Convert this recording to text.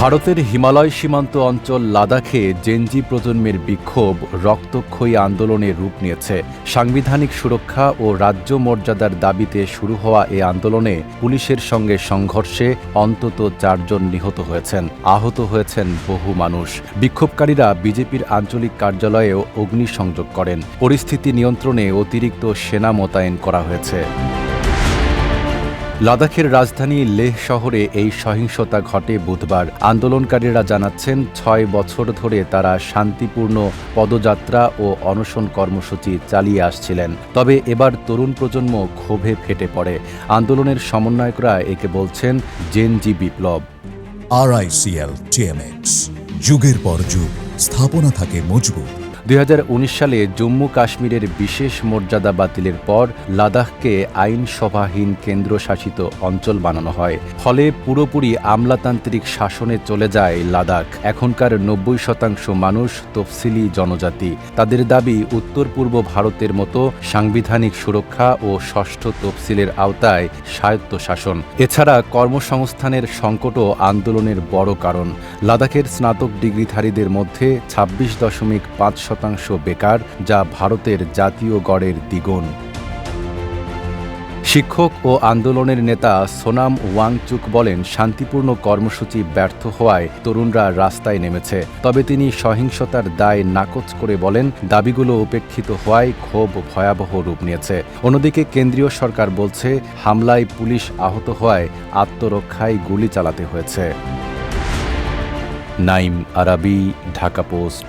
ভারতের হিমালয় সীমান্ত অঞ্চল লাদাখে জেনজি প্রজন্মের বিক্ষোভ, রক্তক্ষয়ী আন্দোলনের রূপ নিয়েছে। সাংবিধানিক সুরক্ষা ও রাজ্য মর্যাদার দাবিতে শুরু হওয়া এ আন্দোলনে পুলিশের সঙ্গে সংঘর্ষে অন্তত চারজন নিহত হয়েছেন। আহত হয়েছেন বহু মানুষ। বিক্ষোভকারীরা বিজেপির আঞ্চলিক কার্যালয়েও অগ্নিসংযোগ করেন। পরিস্থিতি নিয়ন্ত্রণে অতিরিক্ত সেনা মোতায়েন করা হয়েছে। লাদাখের রাজধানী লেহ শহরে এই সহিংসতা ঘটে বুধবার। আন্দোলনকারীরা জানাচ্ছেন, ছয় বছর ধরে তারা শান্তিপূর্ণ পদযাত্রা ও অনশন কর্মসূচি চালিয়ে আসছিলেন। তবে এবার তরুণ প্রজন্ম ক্ষোভে ফেটে পড়ে। আন্দোলনের সমন্বয়করা একে বলছেন, জেনজি বিপ্লব। আরআইসিএল টিএমএক্স যুগের পর যুগ, স্থাপনা থাকে মজবুত। দুই হাজার উনিশ সালে জম্মু কাশ্মীরের বিশেষ মর্যাদা বাতিলের পর লাদাখকে আইনসভাহীন কেন্দ্রশাসিত অঞ্চল বানানো হয়। ফলে পুরোপুরি আমলাতান্ত্রিক শাসনে চলে যায় লাদাখ। এখনকার নব্বই শতাংশ মানুষ তফসিলি জনজাতি। তাদের দাবি উত্তর পূর্ব ভারতের মতো সাংবিধানিক সুরক্ষা ও ষষ্ঠ তফসিলের আওতায় স্বায়ত্ত শাসন এছাড়া কর্মসংস্থানের সংকটও আন্দোলনের বড় কারণ। লাদাখের স্নাতক ডিগ্রিধারীদের মধ্যে ছাব্বিশ দশমিক পাঁচ শতাংশ বেকার, যা ভারতের জাতীয় গড়ের দ্বিগুণ। শিক্ষক ও আন্দোলনের নেতা সোনাম ওয়াংচুক বলেন, শান্তিপূর্ণ কর্মসূচি ব্যর্থ হওয়ায় তরুণরা রাস্তায় নেমেছে। তবে তিনি সহিংসতার দায় নাকচ করে বলেন, দাবিগুলো উপেক্ষিত হওয়ায় ক্ষোভ ভয়াবহ রূপ নিয়েছে। অন্যদিকে কেন্দ্রীয় সরকার বলছে, হামলায় পুলিশ আহত হওয়ায় আত্মরক্ষায় গুলি চালাতে হয়েছে। নাইম আরাবি, ঢাকা পোস্ট।